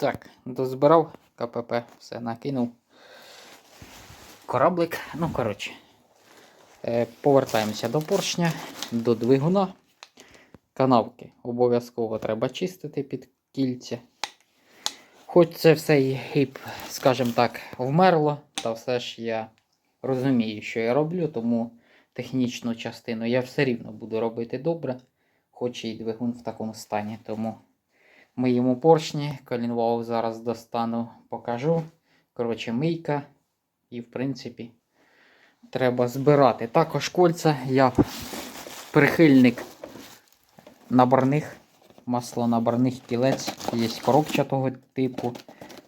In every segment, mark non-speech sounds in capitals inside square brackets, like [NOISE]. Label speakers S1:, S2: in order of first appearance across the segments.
S1: Так, дозбирав КПП, все накинув. Кораблик. Ну, коротше. Е, повертаємося до поршня, до двигуна. Канавки обов'язково треба чистити під кільця. Хоч це все і, і, скажімо так, вмерло, та все ж я розумію, що я роблю, тому технічну частину я все рівно буду робити добре, хоч і двигун в такому стані. Тому миємо поршні, колінвал зараз достану, покажу. Коротше, мийка. І, в принципі, треба збирати. Також кольця я прихильник наборних, маслонаборних кілець. Є коробчатого типу,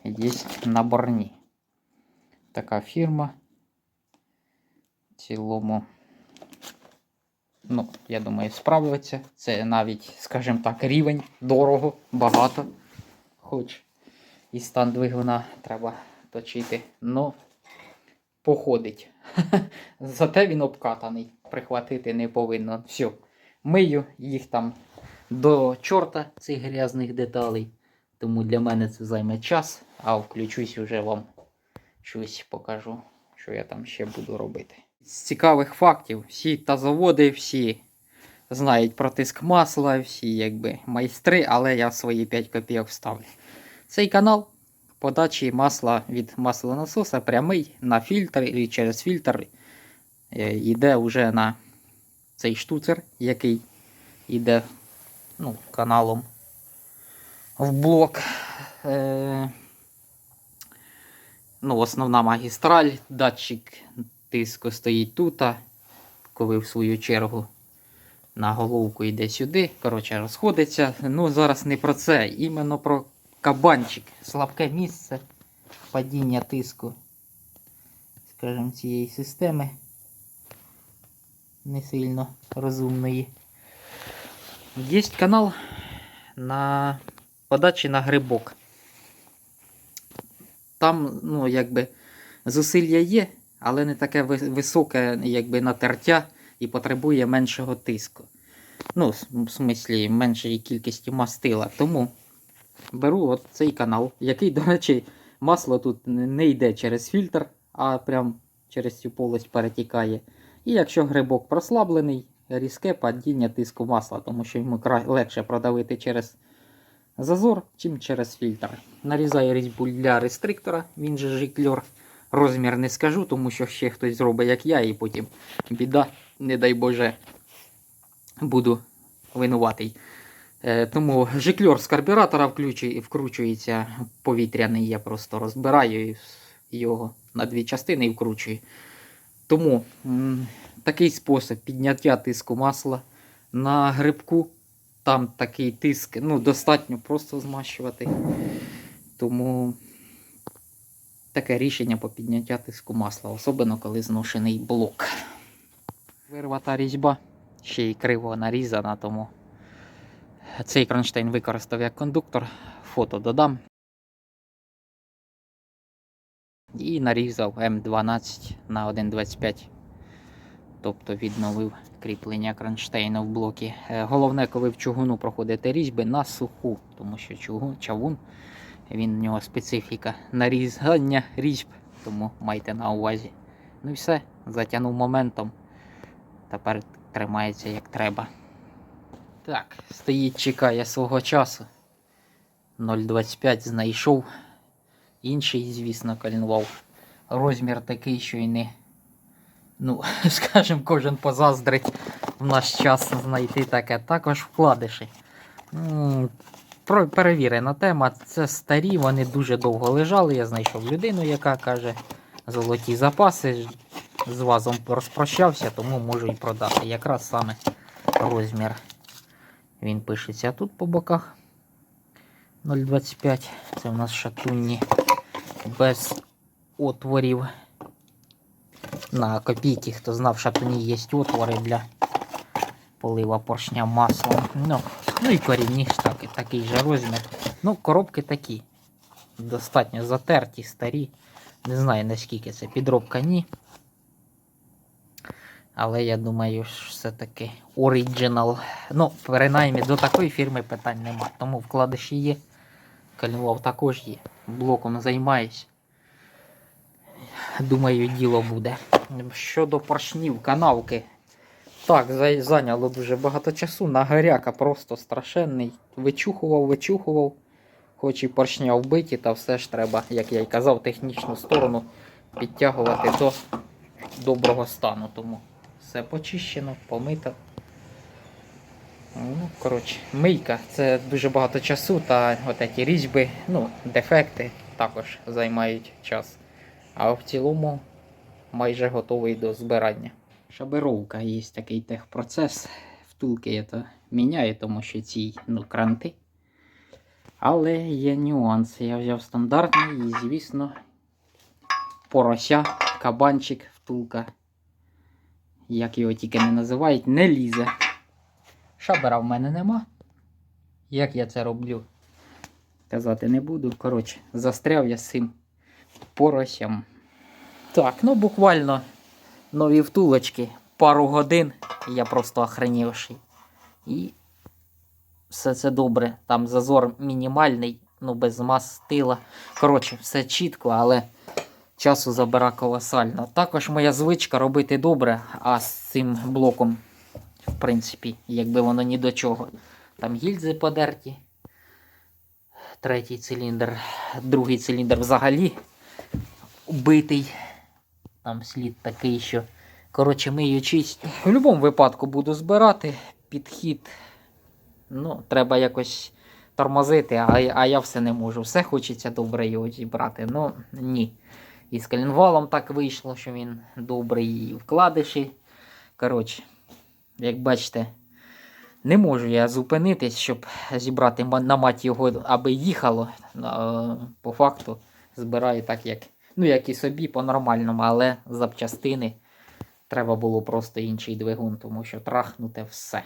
S1: є наборні. Така фірма. В цілому, ну, я думаю, справиться. Це навіть, скажімо так, рівень дорого, багато. Хоч і стан двигуна треба точити. Ну, походить. [LAUGHS] Зате він обкатаний. Прихватити не повинно. Все. Мию їх там до чорта цих грязних деталей. Тому для мене це займе час, а включусь вже вам щось покажу, що я там ще буду робити. З цікавих фактів, всі тазоводи, всі знають про тиск масла, всі якби майстри, але я свої 5 копійок вставлю. Цей канал подачі масла від маслонасоса прямий на фільтр і через фільтр е, йде вже на цей штуцер, який йде ну, каналом в блок. Е, ну, основна магістраль, датчик тиску стоїть тут, коли в свою чергу на головку йде сюди. Коротше, розходиться. Ну, зараз не про це, іменно про кабанчик. Слабке місце падіння тиску, скажімо, цієї системи. Не сильно розумної. Є канал на подачі на грибок. Там, ну, якби, зусилля є, але не таке високе, якби, натертя і потребує меншого тиску. Ну, в смислі, меншої кількості мастила. Тому беру от цей канал, який, до речі, масло тут не йде через фільтр, а прям через цю полость перетікає. І якщо грибок прослаблений, різке падіння тиску масла, тому що йому легше продавити через зазор, чим через фільтр. Нарізаю різьбу для рестриктора, він же жикльор. Розмір не скажу, тому що ще хтось зробить, як я, і потім біда, не дай Боже, буду винуватий. Е, тому жикльор з карбюратора вкручується повітряний, я просто розбираю його на дві частини і вкручую. Тому такий спосіб підняття тиску масла на грибку. Там такий тиск, ну, достатньо просто змащувати. Тому таке рішення по підняття тиску масла, особливо коли зношений блок. Вирвата різьба, ще й криво нарізана, тому цей кронштейн використав як кондуктор, фото додам. І нарізав М12 на 1,25. Тобто відновив кріплення кронштейну в блокі. Е, Головне, коли в чугуну проходите різьби на суху, тому що чавун, він в нього специфіка нарізання різьб, тому майте на увазі. Ну і все, затягнув моментом. Тепер тримається як треба. Так, стоїть, чекає свого часу. 0,25 знайшов. Інший, звісно, калінвав. Розмір такий, що й не. Ну, [LAUGHS] скажімо, кожен позаздрить в наш час знайти таке. Також вкладиші. Перевірена тема. Це старі, вони дуже довго лежали. Я знайшов людину, яка каже, золоті запаси. З вазом розпрощався, тому можу і продати. Якраз саме розмір. Він пишеться тут по боках. 0,25. Це в нас шатунні без отворів. На копійки, хто знав, шатуні є отвори для полива поршня маслом. Ну, ну і корінні ж так, такий же розмір. Ну, коробки такі. Достатньо затерті, старі. Не знаю наскільки це підробка ні. Але я думаю, що все-таки оригінал. Ну, принаймні, до такої фірми питань нема. Тому вкладиші є. Калінвал також є. Блоком займаюсь. Думаю, діло буде. Щодо поршнів, канавки. Так, зайняло дуже багато часу. Нагоряка просто страшенний. Вичухував, вичухував. Хоч і поршня вбиті, та все ж треба, як я й казав, технічну сторону підтягувати до доброго стану. Тому все почищено, помито. Ну, коротше, мийка це дуже багато часу, та от ці різьби, ну, дефекти також займають час. А в цілому майже готовий до збирання. Шабировка є такий техпроцес. Втулки я то міняю, тому що ці ну, кранти. Але є нюанси. Я взяв стандартний і, звісно, порося, кабанчик, втулка. Як його тільки не називають, не лізе. Шабера в мене нема. Як я це роблю? Казати не буду. Коротше, застряв я з цим поросям. Так, ну буквально нові втулочки. Пару годин. Я просто охренівший. І все це добре. Там зазор мінімальний, ну без мастила. Коротше, все чітко, але часу забира колосально. Також моя звичка робити добре, а з цим блоком, в принципі, якби воно ні до чого. Там гільзи подерті. Третій циліндр, другий циліндр взагалі убитий. Там слід такий, що. Коротше, миючись. В будь-якому випадку буду збирати. Підхід. Ну, треба якось тормозити, а, а я все не можу. Все хочеться добре його зібрати. Ну, ні. І з коленвалом так вийшло, що він добрий і вкладиші. Коротше, як бачите, не можу я зупинитись, щоб зібрати на маті його, аби їхало. По факту збираю так, як, ну, як і собі, по-нормальному, але запчастини треба було просто інший двигун, тому що трахнуте все.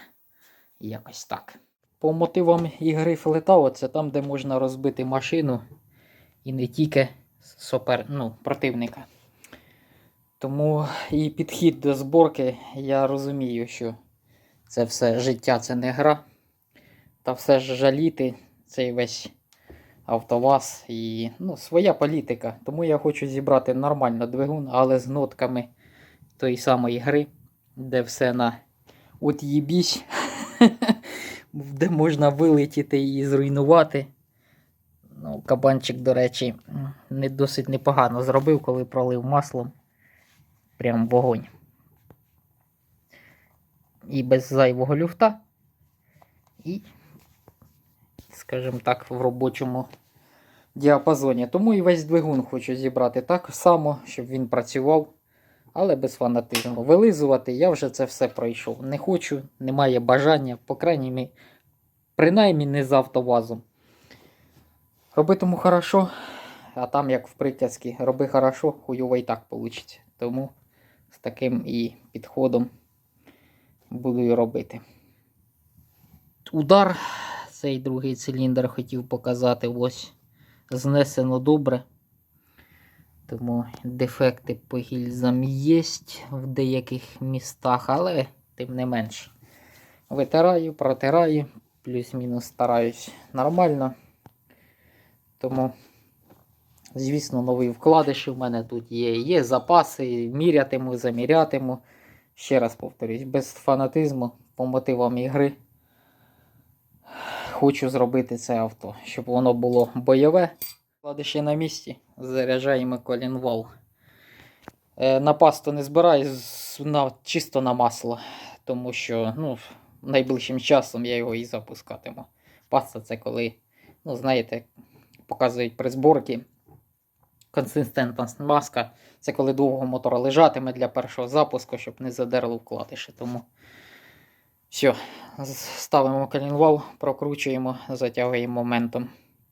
S1: Якось так. По мотивам ігри Флетау, це там, де можна розбити машину і не тільки супер, ну, противника. Тому і підхід до зборки, я розумію, що це все життя це не гра. Та все ж жаліти цей весь автоваз і ну, своя політика. Тому я хочу зібрати нормально двигун, але з нотками тої самої гри, де все на от їбісь, [LAUGHS] де можна вилетіти і зруйнувати. Ну, кабанчик, до речі, не досить непогано зробив, коли пролив маслом. Прям вогонь. І без зайвого люфта. І, скажімо так, в робочому діапазоні. Тому і весь двигун хочу зібрати так само, щоб він працював, але без фанатизму. Вилизувати я вже це все пройшов. Не хочу, немає бажання, по крайній принаймні не з автовазом. Робитиму хорошо, а там, як в приказці, роби хорошо, хуйово і так вийде. Тому з таким і підходом буду і робити. Удар, цей другий циліндр хотів показати, ось знесено добре. Тому дефекти по гільзам є в деяких містах, але тим не менш. Витираю, протираю, плюс-мінус стараюсь нормально. Тому, звісно, нові вкладиші в мене тут є. Є запаси, мірятиму, замірятиму. Ще раз повторюсь, без фанатизму по мотивам ігри. Хочу зробити це авто, щоб воно було бойове. Вкладиші на місці, заряджаємо колінвал. Е, на пасту не збираю, на, чисто на масло, тому що ну, найближчим часом я його і запускатиму. Паста це коли, ну, знаєте, показують при зборці. Консистентність маска. Це коли довго мотор лежатиме для першого запуску, щоб не задерло вкладиші. Тому все, ставимо колінвал, прокручуємо, затягуємо моментом.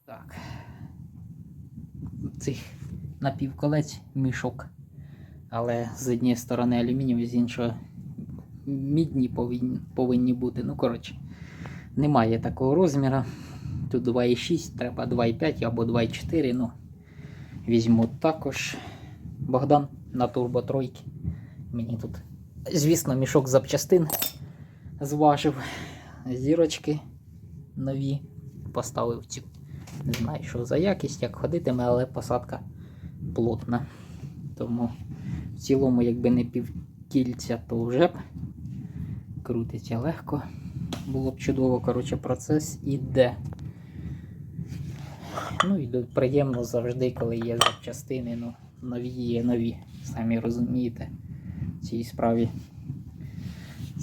S1: Так. Цих напівколець мішок. Але з однієї сторони алюмінієвий, з іншої мідні повинні, повинні бути. Ну, коротше, немає такого розміру. Тут 2,6, треба 2,5 або 2,4. Ну, візьму також. Богдан на турбо тройки. Мені тут, звісно, мішок запчастин зважив. Зірочки нові. Поставив цю Не знаю, що за якість, як ходитиме, але посадка плотна. Тому в цілому, якби не півкільця, то вже б крутиться легко. Було б чудово, коротше, процес іде. Ну і приємно завжди, коли є запчастини, ну, нові є нові, самі розумієте, в цій справі.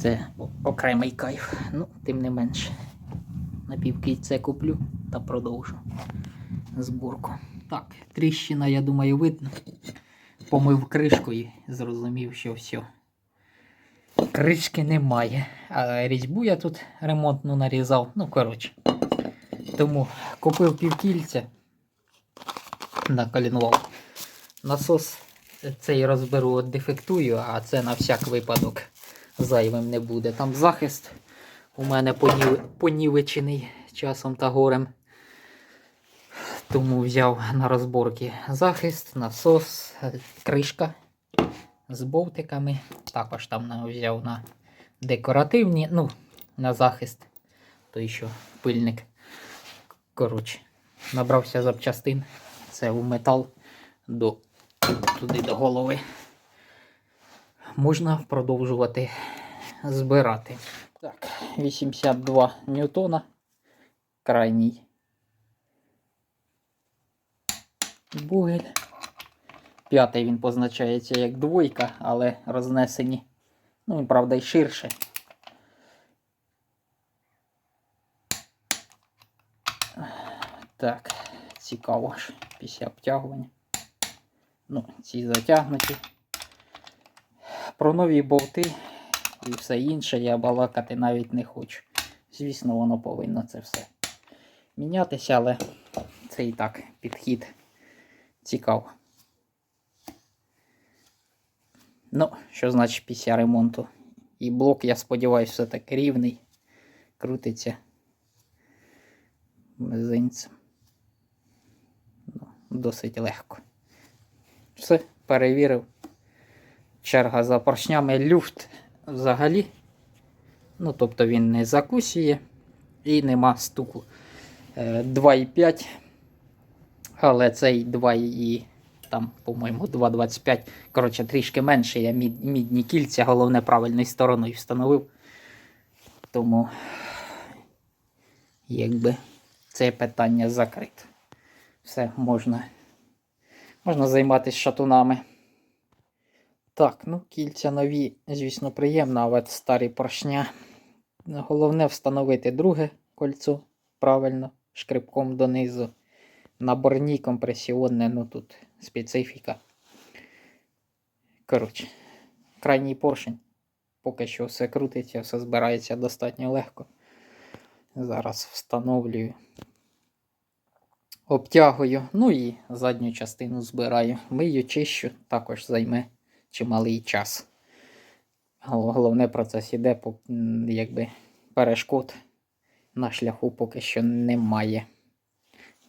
S1: Це окремий кайф. Ну, тим не менше. На півкільце куплю та продовжу зборку. Так, тріщина, я думаю, видно. Помив кришку і зрозумів, що все. Кришки немає. А різьбу я тут ремонтну нарізав. Ну, коротше. Тому купив півкільця. Накалінував. Насос цей розберу, дефектую, а це на всяк випадок зайвим не буде. Там захист у мене понівечений часом та горем. Тому взяв на розборки захист, насос, кришка з болтиками. Також там взяв на декоративні, ну, на захист. Той що пильник. Коротше, набрався запчастин. Це у метал до, туди до голови. Можна продовжувати збирати. Так, 82 ньютона. Крайній. Бугель. П'ятий він позначається як двойка, але рознесені. Ну, він, правда, і ширше. Так, цікаво ж після обтягування. Ну, ці затягнуті. Про нові болти і все інше я балакати навіть не хочу. Звісно, воно повинно це все мінятися, але це і так підхід цікаво. Ну, що значить після ремонту? І блок, я сподіваюся, все таки рівний. Крутиться мизинцем. Ну, досить легко. Все, перевірив. Черга за поршнями люфт взагалі. Ну, тобто він не закусює і нема стуку. Е, 2,5. Але цей 2 і там, по-моєму, 2,25. Коротше, трішки менше. Я мід, мідні кільця, головне правильною стороною встановив. Тому, якби це питання закрите. Все, можна, можна займатися шатунами. Так, ну кільця нові, звісно, приємно, але от старі поршня. Головне встановити друге кольцо правильно, шкребком донизу. Наборні компресіонне, ну тут специфіка. Коротше, крайній поршень. Поки що все крутиться, все збирається достатньо легко. Зараз встановлюю. Обтягую, ну і задню частину збираю. Мию, чищу, також займе чималий час. Головне процес іде, якби перешкод на шляху поки що немає.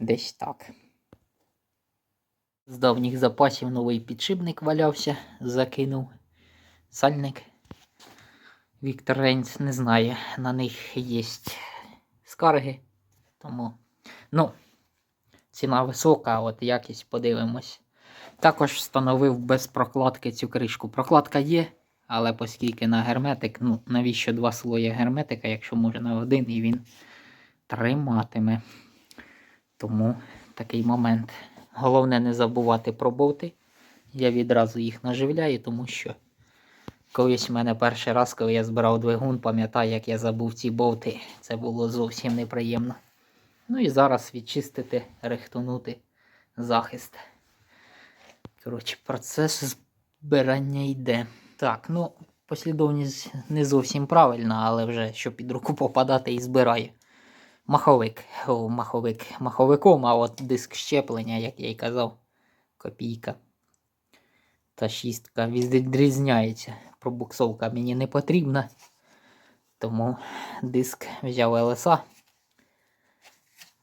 S1: Десь так. З давніх запасів новий підшипник валявся, закинув. Сальник. Віктор Рейнс не знає, на них є скарги. Тому, ну, ціна висока, от якість подивимось. Також встановив без прокладки цю кришку. Прокладка є, але оскільки на герметик, ну навіщо два слої герметика, якщо можна один і він триматиме. Тому такий момент. Головне не забувати про болти. Я відразу їх наживляю, тому що колись в мене перший раз, коли я збирав двигун, пам'ятаю, як я забув ці болти. Це було зовсім неприємно. Ну і зараз відчистити, рихтунути захист. Коротше, процес збирання йде. Так, ну, послідовність не зовсім правильна, але вже що під руку попадати і збираю. Маховик. О, маховик. Маховиком, а от диск щеплення, як я й казав, копійка. Та шістка відрізняється. Пробуксовка мені не потрібна. Тому диск взяв ЛСА.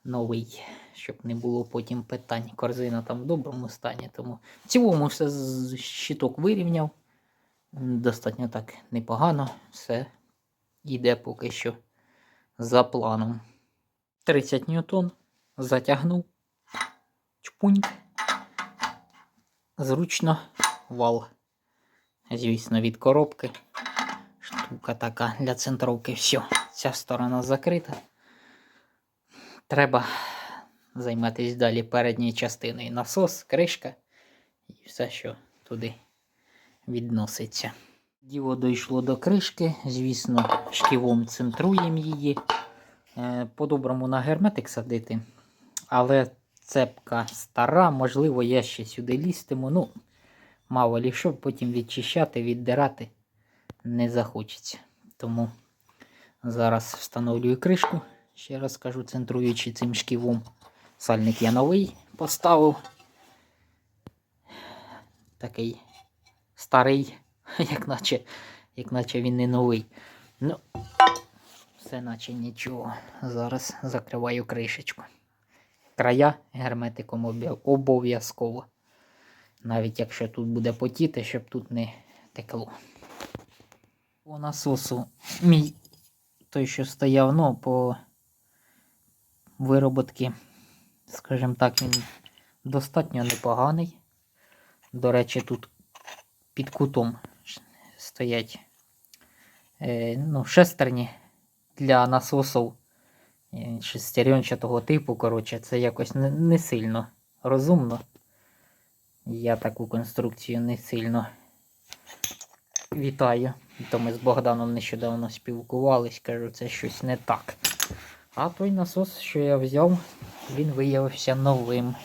S1: Новий, щоб не було потім питань. Корзина там в доброму стані. Тому в цілому все щиток вирівняв. Достатньо так непогано. Все йде поки що за планом. 30 ньютон. затягнув. Чпуньк. Зручно вал. Звісно, від коробки. Штука така для центровки. Все, ця сторона закрита. Треба займатися далі передньою частиною. Насос, кришка і все, що туди відноситься. Діло дійшло до кришки, звісно, шківом центруємо її. Е, По-доброму на герметик садити. Але цепка стара, можливо, я ще сюди лізтиму. Ну, мало лі що, потім відчищати, віддирати не захочеться. Тому зараз встановлюю кришку. Ще раз кажу, центруючи цим шківом. Сальник я новий поставив. Такий старий, [LAUGHS] як наче, як наче він не новий. Ну, все наче нічого. Зараз закриваю кришечку. Края герметиком обов'язково. Навіть якщо тут буде потіти, щоб тут не текло. По насосу мій той, що стояв, ну, по вироботки, скажімо так, він достатньо непоганий. До речі, тут під кутом стоять е, ну, шестерні для насосів е, шестеренчатого типу. Коротше, це якось не, не сильно розумно. Я таку конструкцію не сильно вітаю. То ми з Богданом нещодавно спілкувались, кажу, це щось не так. А той насос, що я взяв, він виявився новим.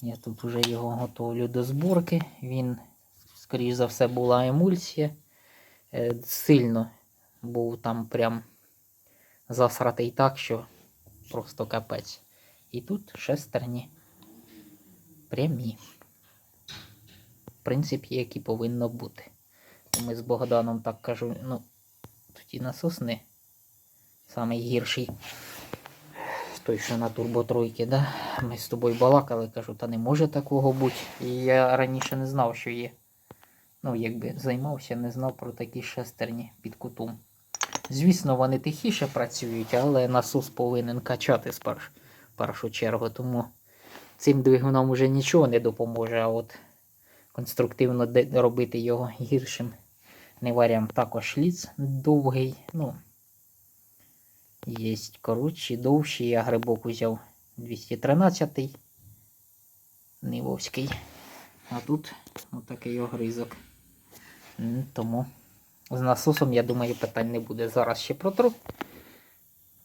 S1: Я тут вже його готовлю до зборки. Він, скоріш за все, була емульсія. Е, Сильно був там прям засратий так, що просто капець. І тут шестерні прямі. В принципі, які повинно бути. Ми з Богданом так кажу, ну, тоді насос не самий гірший. Той, що на турботройки, да? Ми з тобою балакали, кажу, та не може такого бути. І я раніше не знав, що є. Ну, якби займався, не знав про такі шестерні під кутом. Звісно, вони тихіше працюють, але насос повинен качати з першу чергу, тому цим двигуном вже нічого не допоможе, а от конструктивно робити його гіршим не варіант. Також ліц довгий, ну, є коротші, довші. Я грибок взяв 213 Нивовський. А тут отакий огризок. Тому з насосом, я думаю, питань не буде. Зараз ще протру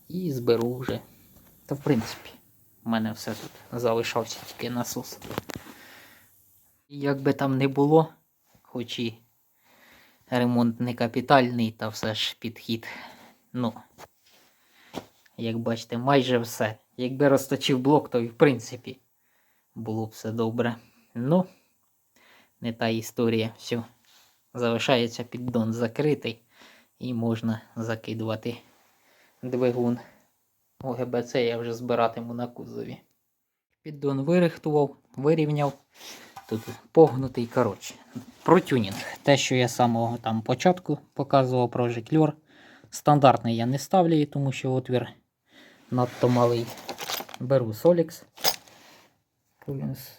S1: і зберу вже. Та в принципі, в мене все тут залишався тільки насос. Як би там не було, хоч і ремонт не капітальний, та все ж підхід. Ну, як бачите, майже все. Якби розточив блок, то і в принципі було б все добре. Ну, не та історія. Все. Залишається піддон закритий і можна закидувати двигун. ОГБЦ я вже збиратиму на кузові. Піддон вирихтував, вирівняв. Тут погнутий, коротше. Про тюнінг. Те, що я самого там початку показував про жикльор. Стандартний я не ставлю, тому що отвір надто малий. Беру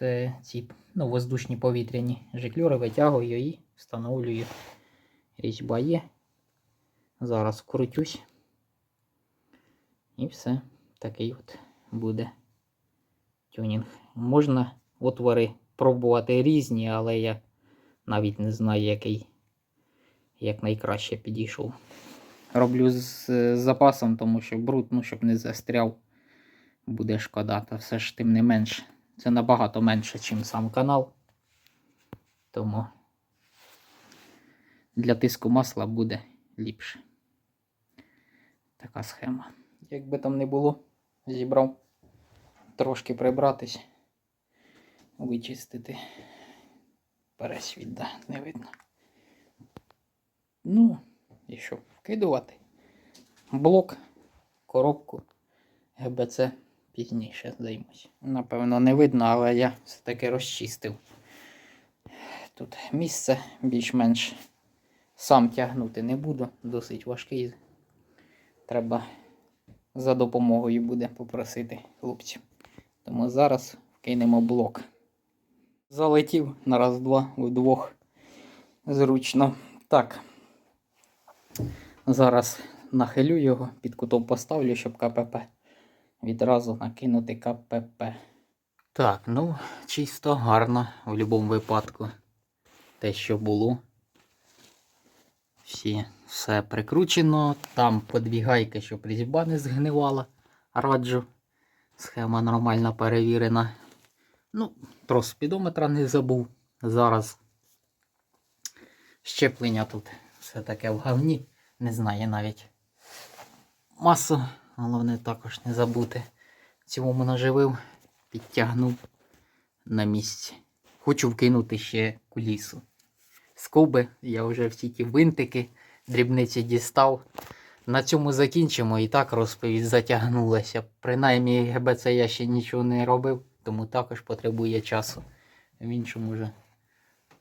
S1: е, ці ну, воздушні повітряні жикльори витягую і встановлюю. Різьба є. Зараз вкрутюсь. І все. Такий от буде тюнінг. Можна отвори пробувати різні, але я навіть не знаю, який як найкраще підійшов. Роблю з запасом, тому що бруд, ну, щоб не застряв, буде шкода. Та все ж тим не менш. Це набагато менше, ніж сам канал. Тому для тиску масла буде ліпше. Така схема. Як би там не було, зібрав трошки прибратись, вичистити. Пересвіт, да, не видно. Ну, і що, вкидувати? Блок, коробку, ГБЦ пізніше займусь. Напевно, не видно, але я все-таки розчистив. Тут місце більш-менш сам тягнути не буду, досить важкий. Треба за допомогою буде попросити хлопців. Тому зараз вкинемо блок. Залетів на раз-два вдвох. Зручно. Так. Зараз нахилю його, під кутом поставлю, щоб КПП. Відразу накинути КПП. Так, ну, чисто, гарно в будь-якому випадку. Те, що було. Всі, все прикручено. Там подвігайки, щоб різьба не згнивала. Раджу. Схема нормально перевірена. Ну, трос спідометра не забув. Зараз щеплення тут все таке в говні. Не знаю навіть. Масу, головне також не забути. В цілому наживив, підтягнув на місці. Хочу вкинути ще кулісу. Скоби, я вже всі ті винтики, дрібниці дістав. На цьому закінчимо. І так розповідь затягнулася. Принаймні ГБЦ я ще нічого не робив, тому також потребує часу. В іншому вже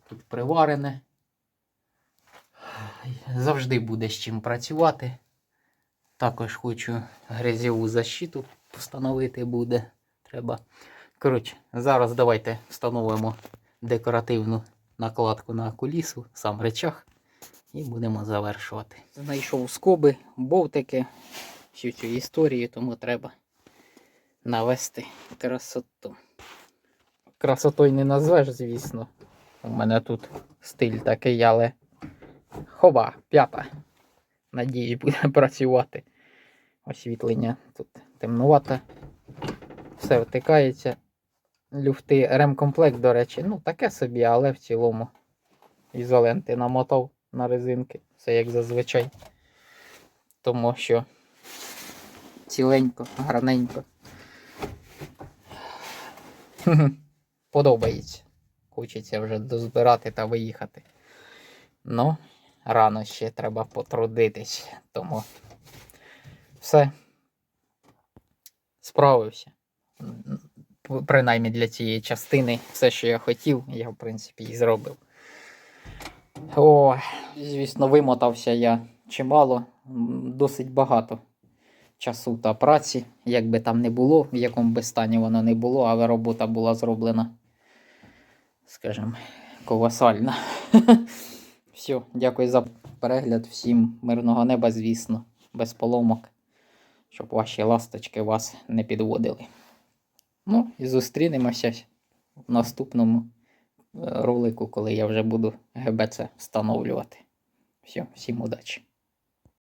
S1: тут приварене. Завжди буде з чим працювати. Також хочу грязьову защиту встановити буде. Треба. Коротше, зараз давайте встановимо декоративну накладку на кулісу, сам речах, і будемо завершувати. Знайшов скоби, бовтики, всю цю історію, тому треба навести красоту. Красотою не назвеш, звісно. У мене тут стиль такий, але хова, п'ята. Надіюсь, буде [LAUGHS] працювати. Освітлення тут темнувато. Все втикається. Люфти, ремкомплект, до речі, ну таке собі, але в цілому ізоленти намотав на резинки. Все як зазвичай. Тому що ціленько, гарненько. [LAUGHS] Подобається. Хочеться вже дозбирати та виїхати. Ну, рано ще треба потрудитись. Тому все. Справився. Принаймні для цієї частини все, що я хотів, я в принципі і зробив. О, звісно, вимотався я чимало, досить багато часу та праці, як би там не було, в якому би стані воно не було, але робота була зроблена, скажімо, колосальна. [LAUGHS] Все, дякую за перегляд. Всім мирного неба, звісно, без поломок, щоб ваші ласточки вас не підводили. Ну, і зустрінемося в наступному е, ролику, коли я вже буду ГБЦ встановлювати. Все, всім удачі!